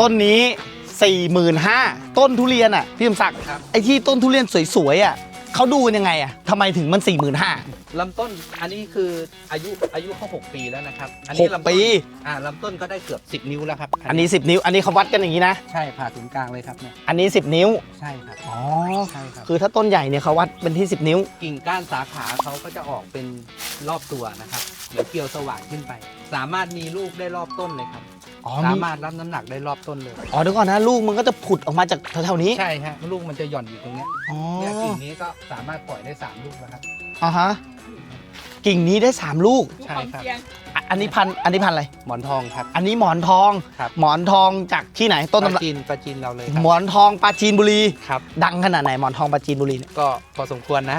ต้นนี้ 45,000ต้นทุเรียนอะพี่สมศักดิ์ครับ ไอ้ที่ต้นทุเรียนสวยๆอะเขาดูกันยังไงอะทำไมถึงมัน 45,000 ลำต้นอันนี้คืออายุอายุเขา6ปีแล้วนะครับอัหกลำต้นปี อ่าลำต้นก็ได้เกือบ 10 นิ้วแล้วครับอันนี้ 10 นิ้ว อันนี้เขาวัดกันอย่างนี้นะ ใช่ผ่าศูนย์กลางเลยครับเนี่ยอันนี้ 10 นิ้ว ใช่ครับอ๋อ ใช่ครับคือถ้าต้นใหญ่เนี่ยเขาวัดเป็นที่ 10 นิ้ว กิ่งก้านสาขาเขาก็จะออกเป็นรอบตัวนะครับเดี๋ยวเกลียวสว่างขึ้นไป สามารถมีลูกได้รอบต้นเลยครับ อ๋อสามีมารถรับน้ำหนักได้รอบต้นเลย อ๋อเดี๋ยวก่อนนะลูกมันก็จะผุดออกมาจากแถวๆนี้ใช่ฮะลูกมันจะหย่อนอยู่ตรงเนี้ยอ๋อเนี่ยกิ่งนี้ก็สามารถปล่อยได้สามลูกแล้วครับ อ่าฮะกิ่งนี้ได้3ลูก ใช่ครับอะ อันนี้พันธุ์อันนี้พันธุ์อะไร หมอนทองครับ อันนี้หมอนทอง ครับ หมอนทองจากที่ไหนต้นปตำลารับจีนปลาจีนเราเลยคหมรับอนทองปราจีนบุรี ครับ ดังขนาดไหนหมอนทองปราจีนบุรีเนี่ย ก็พอสมควรนะ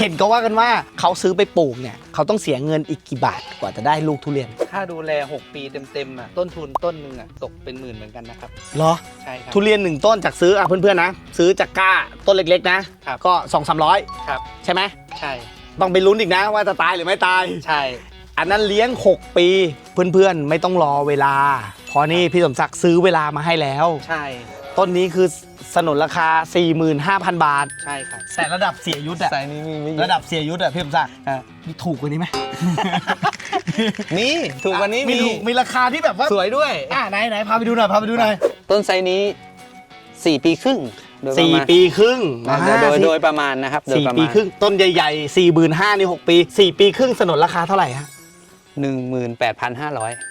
เห็นก็ว่ากันว่าเขาซื้อไปปลูกเนี่ยเขาต้องเสียเงินอีกกี่บาทกว่าจะได้ลูกทุเรียนถ้าดูแล 6 ปีเต็มๆอะต้นทุนต้นหนึ่งอะตกเป็นหมื่นเหมือนกันนะครับ เหรอ ใช่ครับ ทุเรียนหนึ่งต้นจากซื้ออะเพื่อนๆนะ ซื้อจากก้าต้นเล็กๆ นะ ครับ ก็สองสามร้อยครับ ใช่ไหมใช่ ต้องไปลุ้นอีกนะว่าจะตายหรือไม่ตาย ใช่ อันนั้นเลี้ยง 6 ปีเพื่อนๆ ไม่ต้องรอเวลา เพราะนี่พี่สมศักดิ์ซื้อเวลามาให้แล้ว ใช่ ต้นนี้คือสนนราคา 45,000 บาท ใช่ครับแต่ระดับเสียยุทธอะสายนี้มีไม่เยระอะดับเสียยุทธอะพี่สมศักดิ์อะมีถูกกว่านี้ไหมมีถูกกว่านี้มีมีถูกมีราคาที่แบบว่าสวยด้วย อะไหนไหนพาไปดูหน่อยพาไปดูหน่อยต้นไซนี้ 4 ปีครึ่งโดยประสี่มาณปีครึ่งอ่าอ่าโดยสี่โดยประมาณนะครับโดยสี่ประปีมาณครึ่งต้นใหญ่ๆสี่หมื่นห้านี่หกปีสี่ปีครึ่งสนนราคาเท่าไหร่ฮะ 18,500